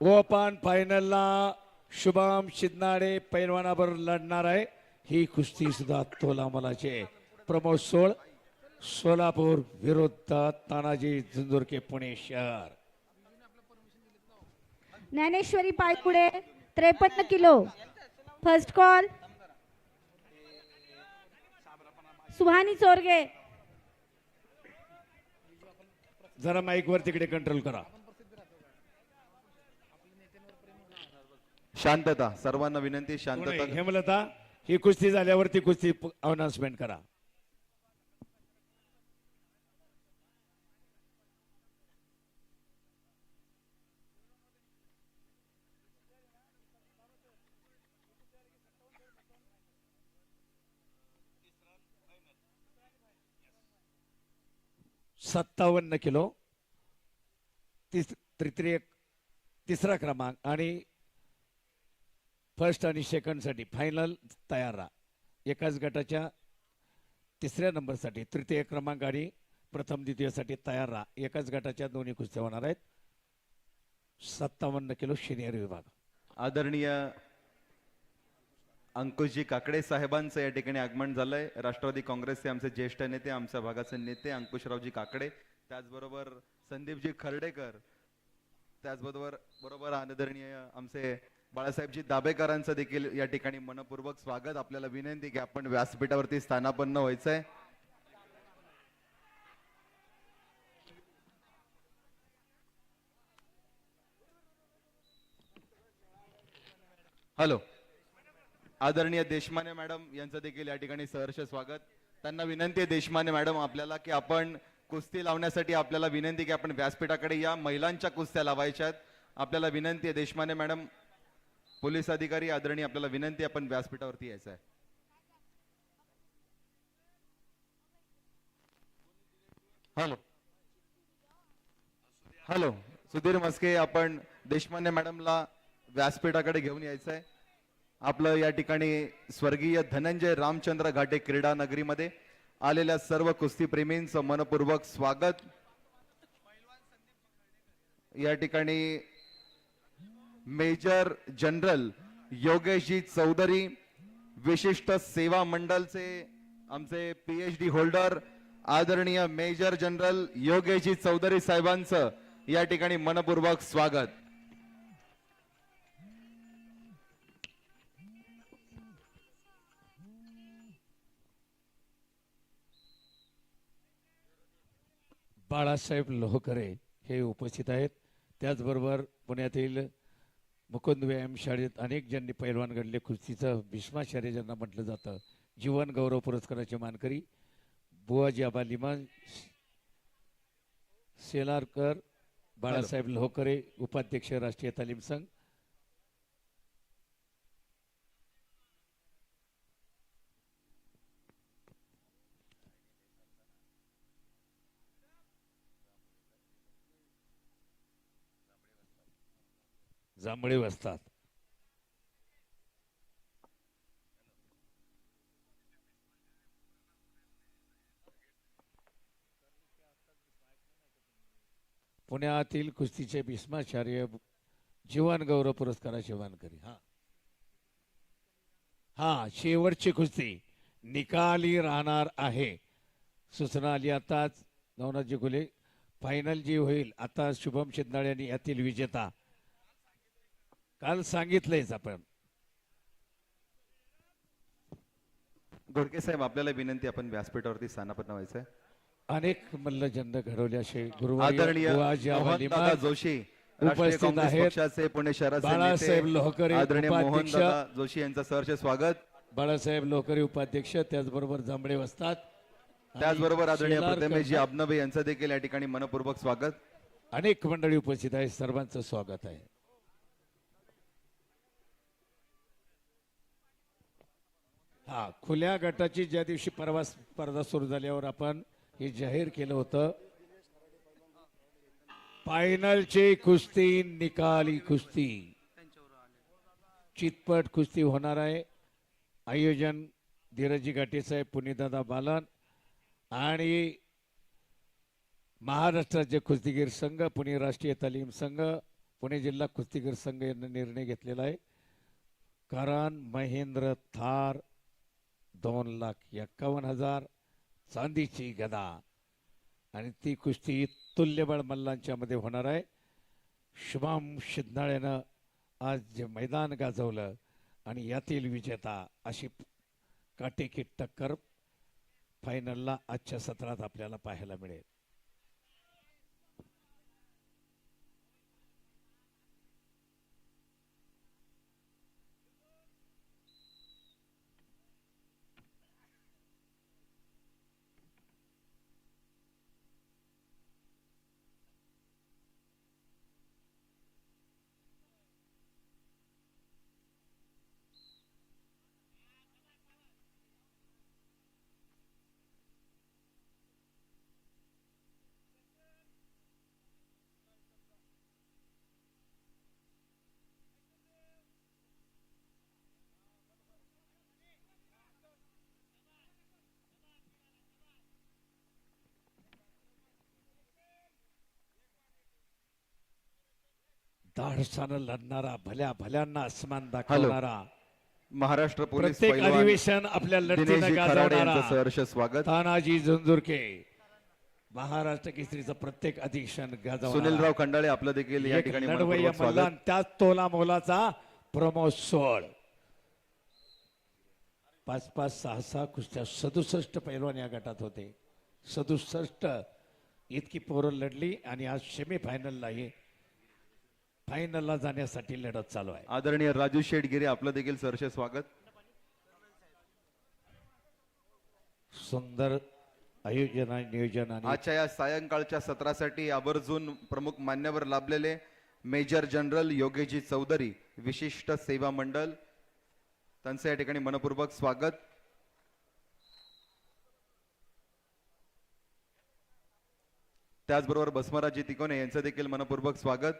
Open फायनलला शुभम शिंदे पैलवानावर लढणार आहे. ही कुस्ती सुद्धा तोला मलाची आहे. प्रमोद सोळ सोलापूर विरुद्ध तानाजी झुंजुरके पुणे शहर. ज्ञानेश्वरी पायपुडे त्रेपन्न kilo. First call Suhani Chorge. जरा माईक वर तिकडे कंट्रोल करा. शांतता सर्वांना विनंती शांतता. हेमलता ही कुस्ती झाल्यावरती कुस्ती अनाउन्समेंट करा. सत्तावन्न किलो तिस तृतीय तिसरा क्रमांक आणि फर्स्ट आणि सेकंडसाठी फायनल तयार राहा. एकाच गटाच्या तिसऱ्या नंबरसाठी तृतीय क्रमांक आणि प्रथम द्वितीयसाठी तयार राहा. एकाच गटाच्या दोन्ही कुस्त्या होणार आहेत. सत्तावन्न किलो सिनियर विभाग. आदरणीय अंकुशजी काकडे साहेबांचं या ठिकाणी आगमन झालंय. राष्ट्रवादी काँग्रेसचे आमचे ज्येष्ठ नेते आमच्या भागाचे नेते अंकुशरावजी काकडे त्याचबरोबर संदीपजी खर्डेकर त्याचबरोबर बरोबर आदरणीय आमचे बाळासाहेबजी दाबेकरांचं देखील या ठिकाणी मनपूर्वक स्वागत. आपल्याला विनंती की आपण व्यासपीठावरती स्थानापन्न व्हायचंय. हॅलो. आदरणीय देशमाने मॅडम यांचं देखील या ठिकाणी सहर्ष स्वागत. त्यांना विनंती आहे देशमाने मॅडम आपल्याला की आपण कुस्ती लावण्यासाठी आपल्याला विनंती की आपण व्यासपीठाकडे या महिलांच्या कुस्त्या लावायच्या आहेत आपल्याला विनंती आहे देशमाने मॅडम पोलीस अधिकारी आदरणीय आपल्याला विनंती आपण व्यासपीठावरती यायचं आहे. हॅलो. हॅलो. सुधीर मस्के आपण देशमान्य मॅडमला व्यासपीठाकडे घेऊन यायचं आहे. आपलं या ठिकाणी स्वर्गीय धनंजय रामचंद्र घाटे क्रीडा नगरीमध्ये आलेल्या सर्व कुस्तीप्रेमींचं मनपूर्वक स्वागत. या ठिकाणी मेजर जनरल योगेशजी चौधरी विशिष्ट सेवा मंडलचे आमचे पीएच डी होल्डर आदरणीय मेजर जनरल योगेशजी चौधरी साहेबांचं या ठिकाणी मनपूर्वक स्वागत. बाळासाहेब लोहकरे हे उपस्थित आहेत. त्याचबरोबर पुण्यातील मुकुंद व्यायाम शाळेत अनेक ज्यांनी पैलवान घडले कुस्तीचं भीष्माचार्य ज्यांना म्हटलं जातं. जीवन गौरव पुरस्काराचे मानकरी बुवाजी आबा लिमान सेलारकर बाळासाहेब लोहकरे उपाध्यक्ष राष्ट्रीय तालीम संघ जांभळे वसतात पुण्यातील कुस्तीचे भीष्माचार्य जीवन गौरव पुरस्काराचे मानकरी हा. हा शेवटची कुस्ती. निकाली राहणार आहे. सूचना आली आताच. नवनाथजी गुले फायनल जी होईल. आता शुभम शिंदाळे यांनी यातील विजेता. काल सांगितलंयच आपण. घोडके साहेब आपल्याला विनंती आपण व्यासपीठावरती स्थानापन्न व्हायचंय. अनेक मल्लजंद घडवले असे. मोहनदादा गुरुवार जोशी राष्ट्रीय उपस्थित काँग्रेस आहेत. पक्षाचे पुणे शहराचे बाळासाहेब नेते, लोहकरे, आदरणीय उपाध्यक्ष. मोहनदादा जोशी यांचं सहर्ष स्वागत. बाळासाहेब लोकरे उपाध्यक्ष त्याचबरोबर जांभळे वसतात. त्याचबरोबर आदरणीय शेलार. आबनबे यांचं देखील या ठिकाणी मनपूर्वक स्वागत. अनेक मंडळी उपस्थित आहेत. सर्वांचं स्वागत आहे. हा खुल्या गटाची ज्या दिवशी परवा स्पर्धा सुरू झाल्यावर आपण हे जाहीर केलं होतं फायनलची कुस्ती निकाली कुस्ती. चितपट कुस्ती होणार आहे. आयोजन धीरजी घाटे साहेब पुनीदादा बालन आणि महाराष्ट्राचे कुस्तीगीर संघ पुणे राष्ट्रीय तालीम संघ पुणे जिल्हा कुस्तीगीर संघ यांनी निर्णय घेतलेला आहे. कारण महेंद्र थार दोन लाख एक्कावन्न हजार चांदीची गदा. आणि ती कुस्ती तुल्यबळ मल्लांच्या मध्ये होणार आहे. शुभम शिंदणाळ्यानं आज जे मैदान गाजवलं आणि यातील विजेता अशी काटेकी टक्कर फायनलला आजच्या सत्रात आपल्याला पाहायला मिळेल. धाडसानं लढणारा भल्या भल्यांना अस्मान दाखवणारा महाराष्ट्र पोलीस प्रत्येक पैलवान अधिवेशन आपल्या लढतीनं दिनेशजी खराडे यांचं गाजवणारा. सहर्ष स्वागत. तानाजी झुंझुरके. महाराष्ट्र केसरीचं प्रत्येक अधिवेशन गाजवणारा. सुनीलराव खंडाळे आपलं देखील या एक ठिकाणी लढवय्या मनपूर्वक मल्लान स्वागत त्याच तोला मोलाचा प्रमोद सोळ पाच पाच सहा सहा कुस्त्या सदुसष्ट पैलवान या गटात होते. सदुसष्ट. इतकी पोरं लढली आणि आज सेमी फायनललाही फायनलला जाण्यासाठी लढत चालू आहे. आदरणीय राजू शेटगिरे आपलं देखील सहर्ष स्वागत. सुंदर आयोजन आणि नियोजन आणि आजच्या या सायंकाळच्या सत्रासाठी आवर्जून प्रमुख मान्यवर लाभलेले मेजर जनरल योगेजी चौधरी विशिष्ट सेवा मंडळ त्यांचं या ठिकाणी मनपूर्वक स्वागत. त्याचबरोबर भस्मराजी तिकोने यांचं देखील मनपूर्वक स्वागत.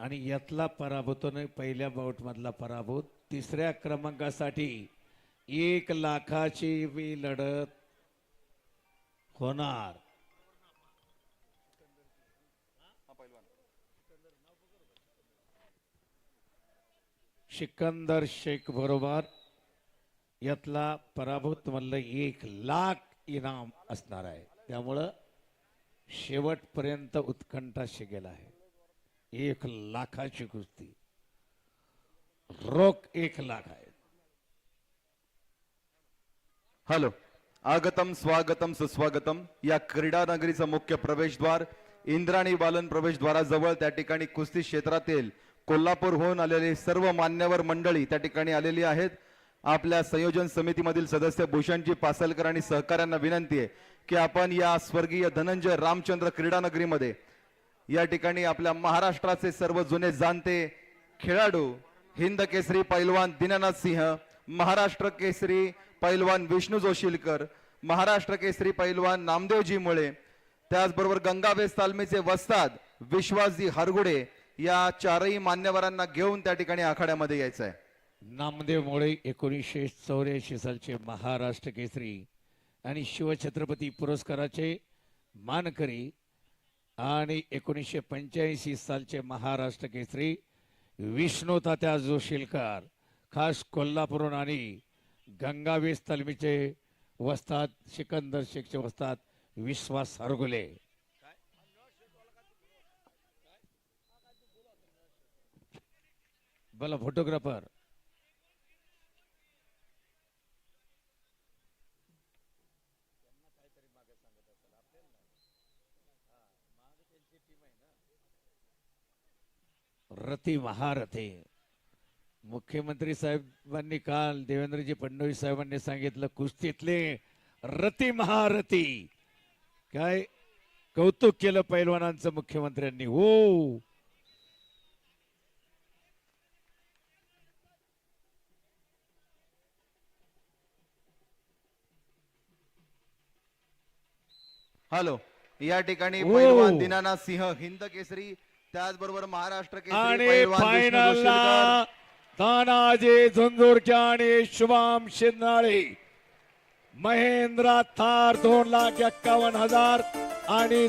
आणि यातला पराभूतोने पहिल्या बाऊटमधला पराभूत तिसऱ्या क्रमांकासाठी एक लाखाची मी लढत होणार. सिकंदर शेख बरोबर. यातला पराभूत मधलं एक लाख इनाम असणार आहे. त्यामुळं शेवटपर्यंत उत्कंठा शिकेल आहे. एक लाखाची कुस्ती. रोख एक लाख आहे. हॅलो. आगतम स्वागतम सुस्वागतम. या क्रीडा नगरीचं मुख्य प्रवेशद्वार इंद्राणी बालन प्रवेशद्वाराजवळ त्या ठिकाणी कुस्ती क्षेत्रातील कोल्हापूरहून आलेले सर्व मान्यवर मंडळी त्या ठिकाणी आलेली आहेत. आपल्या संयोजन समितीमधील सदस्य भूषणजी पासलकर आणि सहकाऱ्यांना विनंती आहे की आपण या स्वर्गीय धनंजय रामचंद्र क्रीडा नगरीमध्ये या ठिकाणी आपल्या महाराष्ट्राचे सर्व जुने जाणते खेळाडू हिंद केसरी पैलवान दीनानाथ सिंह महाराष्ट्र केसरी पैलवान विष्णू जोशीलकर महाराष्ट्र केसरी पैलवान नामदेवजी मुळे त्याचबरोबर गंगावेस तालमीचे वस्ताद विश्वासजी हरगुडे या चारही मान्यवरांना घेऊन त्या ठिकाणी आखाड्यामध्ये यायचं आहे नामदेव मोळे एकोणीसशे चौऱ्याऐंशी सालचे महाराष्ट्र केसरी आणि शिवछत्रपती पुरस्काराचे मानकरी आणि एकोणीसशे पंच्याऐंशी सालचे महाराष्ट्र केसरी विष्णू तात्या जोशीलकर खास कोल्हापूरहून आणि गंगावेस तालमीचे वस्तात सिकंदर शेखचे वस्तात विश्वास हरगुले. बोला फोटोग्राफर रती महारथी. मुख्यमंत्री साहेबांनी काल देवेंद्रजी फडणवीस साहेबांनी सांगितलं कुस्तीतले रती महारथी. काय कौतुक केलं पैलवानांचं मुख्यमंत्र्यांनी? हो. हॅलो या ठिकाणी ओ. पैलवान दिनानाथ सिंह हिंद केसरी त्याचबरोबर महाराष्ट्र आणि फायनलला. तानाजी झुंझुरके आणि शुभम शिंदाळे महेंद्रा थार दोन लाख एक्कावन्न हजार आणि